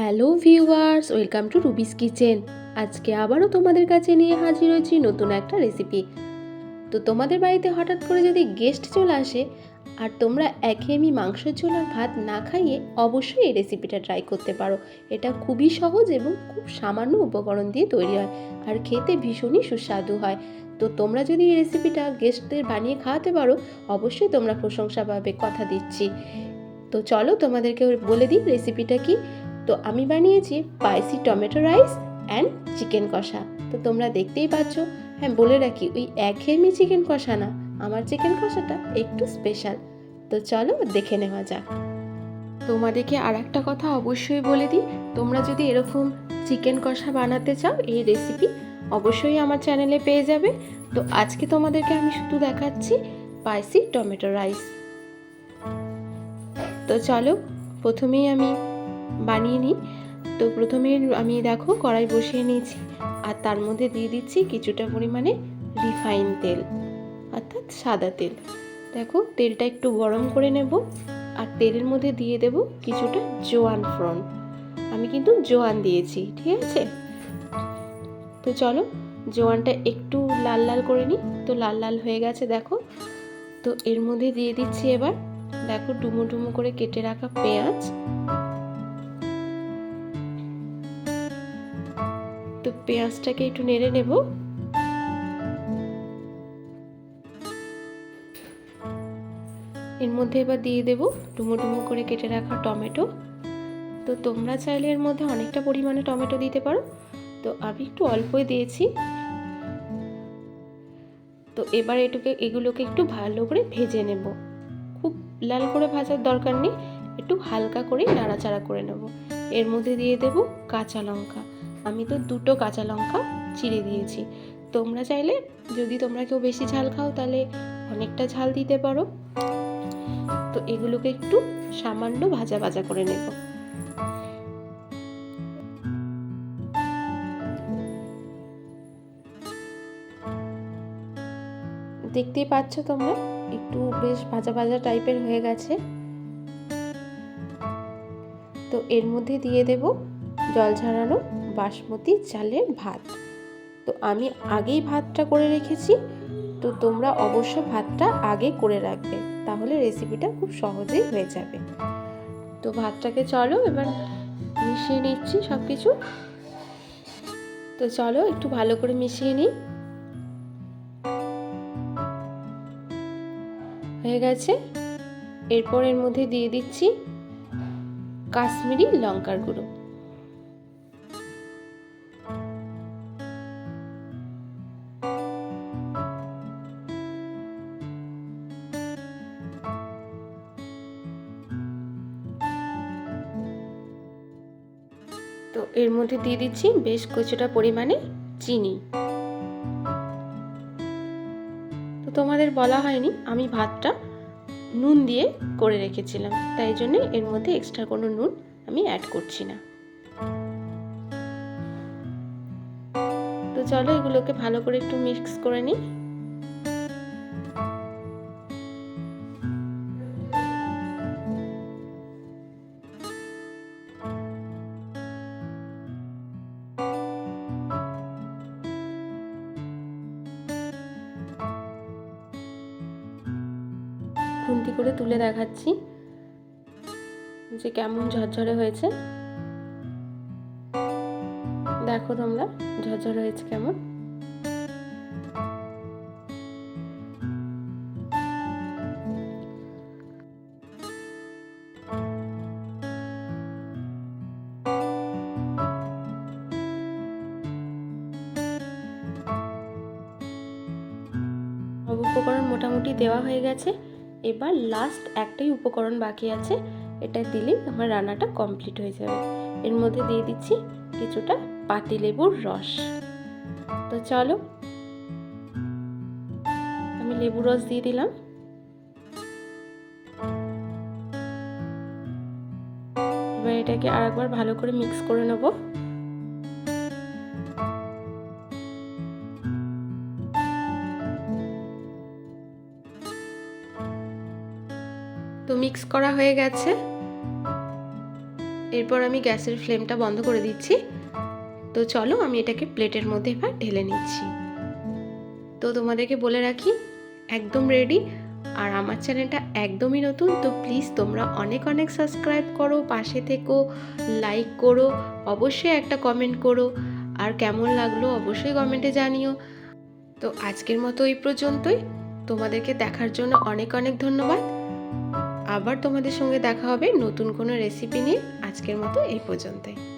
Hello viewers, welcome to Ruby's kitchen. আজকে আবারও তোমাদের কাছে নিয়ে হাজির হয়েছি নতুন একটা রেসিপি। তো তোমাদের বাড়িতে হঠাৎ করে যদি গেস্ট চলে আসে আর তোমরা একঘেয়েমি মাংসের ঝোল আর ভাত না খাইয়ে অবশ্যই এই রেসিপিটা ট্রাই করতে পারো। এটা খুবই সহজ এবং খুব সামান্য উপকরণ দিয়ে তৈরি হয় আর খেতে ভীষণই সুস্বাদু হয়। তো তোমরা যদি এই রেসিপিটা গেস্টদের বানিয়ে খাওয়াতে পারো, অবশ্যই তোমরা প্রশংসা পাবে কথা দিচ্ছি। তো চলো তোমাদেরকে বলে দিই রেসিপিটা কি। তো আমি বানিয়েছি spicy tomato rice and chicken কষা। তো তোমরা দেখতেই পাচ্ছ হ্যাঁ বলে রাখি, ওই একঘেয়েমি চিকেন কষা না, আমার চিকেন কষাটা একটু স্পেশাল তো চলো দেখে নেওয়া যাক। তোমাদেরকে আর একটা কথা অবশ্যই বলে দিই, তোমরা যদি এরকম চিকেন কষা বানাতে চাও, এই রেসিপি অবশ্যই আমার চ্যানেলে পেয়ে যাবে। তো আজকে তোমাদেরকে আমি শুধু দেখাচ্ছি স্পাইসি টমেটো রাইস তো চলো, প্রথমেই আমি বানিয়ে নিই। তো প্রথমে আমি দেখো কড়াই বসিয়ে নিয়েছি। আর তার মধ্যে দিয়ে দিচ্ছি কিছুটা পরিমাণে রিফাইন তেল, অর্থাৎ সাদা তেল। দেখো তেলটা একটু গরম করে নেব। আর তেলের মধ্যে দিয়ে দেব কিছুটা জোয়ান ফ্রন। আমি কিন্তু জোয়ান দিয়েছি, ঠিক আছে? তো চলো জোয়ানটা একটু লাল লাল করে নিই। তো লাল লাল হয়ে গেছে, দেখো। তো এর মধ্যে দিয়ে দিচ্ছি এবার, দেখো ডুমো ডুমো করে কেটে রাখা পেঁয়াজ। পেঁয়াজটাকে একটু নেড়ে নেব। এর মধ্যে এবার দিয়ে দেব ডুমো ডুমো করে কেটে রাখা টমেটো। তো তোমরা চাইলে এর মধ্যে অনেকটা পরিমাণে টমেটো দিতে পারো। তো আমি একটু অল্পই দিয়েছি। তো এবার এটুকে, এগুলোকে একটু ভালো করে ভেজে নেব। খুব লাল করে ভাজার দরকার নেই, একটু হালকা করে নাড়াচাড়া করে নেব। এর মধ্যে দিয়ে দেব কাঁচা লঙ্কা। আমি তো দুটো কাঁচা লঙ্কা চিড়ে দিয়েছি। তোমরা চাইলে যদি তোমরা কেউ বেশি ঝাল খাও তাহলে অনেকটা ঝাল দিতে পারো। তো এগুলোকে একটু সামান্য ভাজা ভাজা করে নেব। দেখতেই পাচ্ছ তোমরা, একটু বেশ ভাজা ভাজা টাইপের হয়ে গেছে। তো এর মধ্যে দিয়ে দেব জল ঝরানো বাসমতি চালের ভাত। তো আমি আগেই ভাতটা করে রেখেছি। তো তোমরা অবশ্য ভাতটা আগে করে রাখবে। তাহলে রেসিপিটা খুব সহজেই হয়ে যাবে। তো ভাতটাকে চলো এবার মিশিয়ে নিচ্ছি সব কিছু তো চলো একটু ভালো করে মিশিয়ে নিই। হয়ে গেছে। এরপর এর মধ্যে দিয়ে দিচ্ছি কাশ্মীরি লঙ্কার গুঁড়ো। তো এর মধ্যে দিয়ে দিচ্ছি বেশ কিছুটা পরিমাণে চিনি। তো তোমাদের বলা হয়নি, আমি ভাতটা নুন দিয়ে করে রেখেছিলাম। তাই জন্য এর মধ্যে এক্সট্রা কোনো নুন আমি অ্যাড করছি না। তো চলো এগুলোকে ভালো করে একটু মিক্স করে নিই। খুন্তি করে তুলে দেখাচ্ছি যে কেমন ঝরঝরে হয়েছে। দেখো তোমরা, ঝরঝরে হয়েছে কেমন। উপকরণ মোটামুটি দেওয়া হয়ে গেছে। এবার লাস্ট একটাই উপকরণ বাকি আছে, এটা দিলেই আমার রান্নাটা কমপ্লিট হয়ে যাবে। এর মধ্যে দিয়ে দিচ্ছি কিছুটা পাতিলেবুর রস। তো চলো, আমি লেবু রস দিয়ে দিলাম। এবার এটাকে আরেকবার ভালো করে মিক্স করে নেব। তো মিক্স করা হয়ে গেছে। এরপর আমি গ্যাসের ফ্লেমটা বন্ধ করে দিচ্ছি। তো চলো আমি এটাকে প্লেটের মধ্যে এবার ঢেলে নিচ্ছি। তো তোমাদেরকে বলে রাখি, একদম রেডি আর আমার চ্যানেলটা একদমই নতুন, তো প্লিজ তোমরা অনেক অনেক সাবস্ক্রাইব করো, পাশে থেকো লাইক করো, অবশ্যই একটা কমেন্ট করো। আর কেমন লাগল অবশ্যই কমেন্টে জানিও। তো আজকের মতো এই পর্যন্তই। তোমাদেরকে দেখার জন্য অনেক অনেক ধন্যবাদ। আবার তোমাদের সঙ্গে দেখা হবে নতুন কোনো রেসিপি নিয়ে। আজকের মতো এই পর্যন্তই।